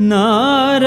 नार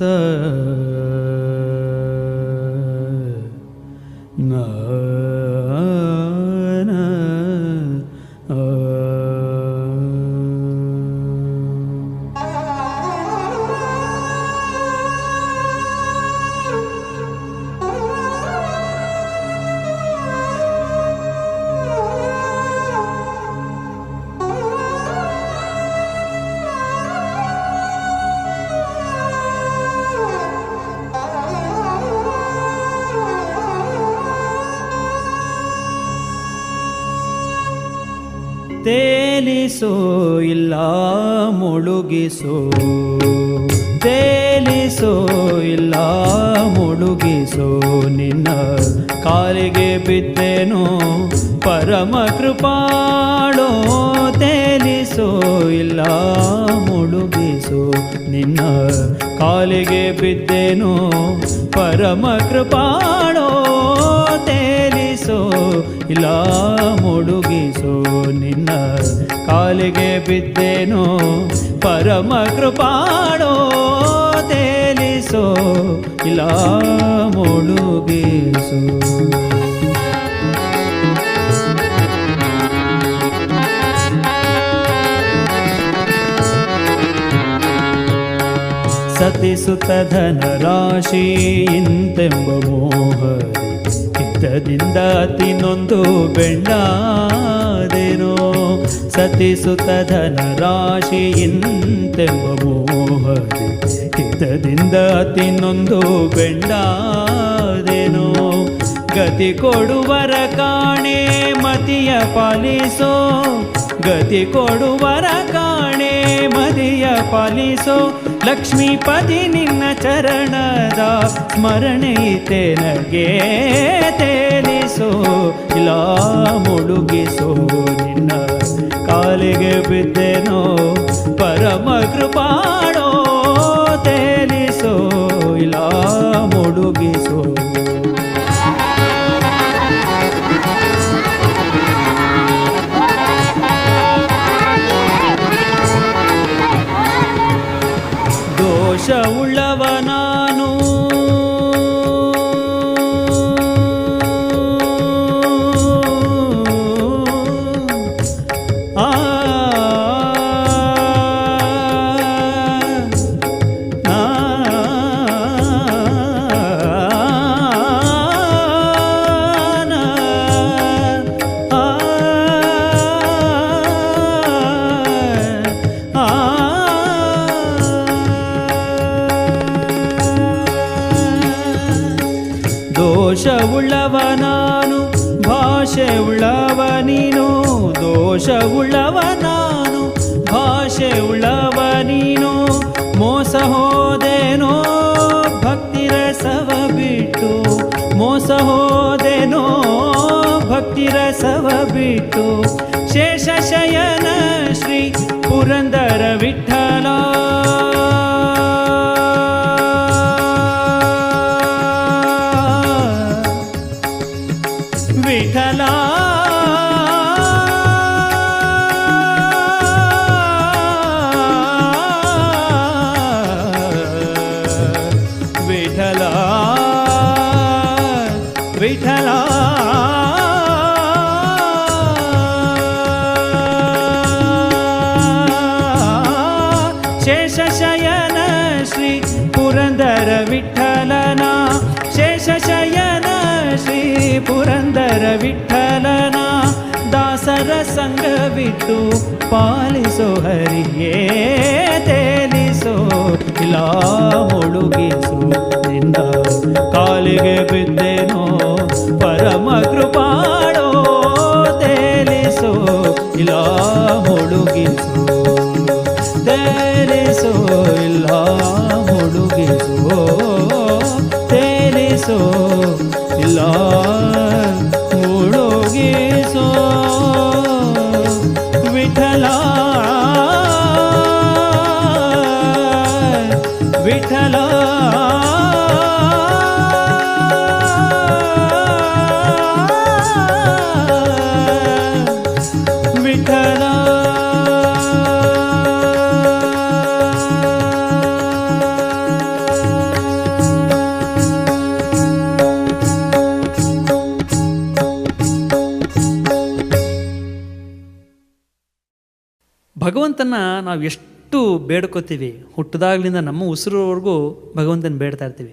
त ತೇಲಿಸೋ ಇಲ್ಲ ಮುಳುಗಿಸೋ. ತೇಲಿಸೋ ಇಲ್ಲ ಮುಳುಗಿಸೋ. ನಿನ್ನ ಕಾಲಿಗೆ ಬಿದ್ದೇನು? ಪರಮ ಕೃಪಾಳೋ. ತೇಲಿಸೋ ಇಲ್ಲ ಮುಳುಗಿಸೋ. ನಿನ್ನ ಕಾಲಿಗೆ ಬಿದ್ದೇನೋ? ಪರಮ ಕೃಪಾಳೋ. ತೇಲಿಸೋ ಇಲ್ಲ ಮುಡುಗಿಸೋ ನಿನ್ನ ಕಾಲಿಗೆ ಬಿದ್ದೇನೋ? ಪರಮ ಕೃಪಾಣೋ ತೇಲಿಸೋ. ಇಲ್ಲ ಮುಳುಗಿಸೋ ಸತಿಸುತ ಧನರಾಶಿ ಇಂತೆಂಬ ಮೋಹ ಹಿತದಿಂದ ತಿನ್ನೊಂದು ಬೆಣ್ಣಾದೆನೋ ಸತಿಸುತ ಧನ ಇಂತೆಂಬ ಮೋಹ ಹಿತದಿಂದ ತಿನ್ನೊಂದು ಬೆಳ್ಳಾದೆನೋ, ಗತಿ ಕೊಡುವರ ಕಾಣೆ ಮತಿಯ ಪಾಲಿಸೋ, ಗತಿ ಕೊಡುವರ ಕಾಣೆ ಮತಿಯ ಪಾಲಿಸೋ ಲಕ್ಷ್ಮೀಪತಿ ನಿನ್ನ ಚರಣದ ಸ್ಮರಣೆಯಿತೆ ನಗೆ ತೇಲಿಸೋ ಇಲ್ಲ ಮುಳುಗಿಸೋ ನಿನ್ನ ಕಾಲಿಗೆ ಬಿದ್ದೆನೋ ಪರಮ ಕೃಪಾಳೋ உள்ள ದೋಷವುಳ್ಳವ ನಾನು ಭಾಷೆ ಉಳ್ಳವ ನೀನು ದೋಷವುಳ್ಳವ ನಾನು ಭಾಷೆ ಉಳ್ಳವ ನೀನು ಮೋಸ ಹೋದೇನೋ ಭಕ್ತಿ ರಸವ ಬಿಟ್ಟು ಮೋಸ ಹೋದೇನೋ ಭಕ್ತಿ ರಸವ ಬಿಟ್ಟು ಶೇಷ ಶಯನ ಶ್ರೀ ಪುರಂದರ ವಿಠಲ ಶೇಷ ಶಯನ ಶ್ರೀ ಪುರಂದರ ವಿಠಲನ. ಶೇಷಶಯನ ಶ್ರೀ ಪುರಂದರ ವಿಠಲನ. ದಾಸರ ಬಿಟ್ಟು ಪಾಲಿಸೋ ಹರಿಯೇ ತೇಲಿಸೋ ಇಲ್ಲ ಮುಳುಗಿಸು ಕಾಲಿಗೆ ಬಿದ್ದೆನೋ ತೇಲಿಸೋ ಇಲ್ಲ ಮುಳುಗಿಸೋ ತೇಲಿಸೋ ಇಲ್ಲ ಮುಳುಗಿಸೋ ಭಗವಂತನ ನಾವು ಎಷ್ಟು ಬೇಡ್ಕೋತೀವಿ ಹುಟ್ಟಿದಾಗ್ಲಿಂದ ನಮ್ಮ ಉಸಿರೋವರೆಗೂ ಭಗವಂತನ ಬೇಡ್ತಾ ಇರ್ತೀವಿ.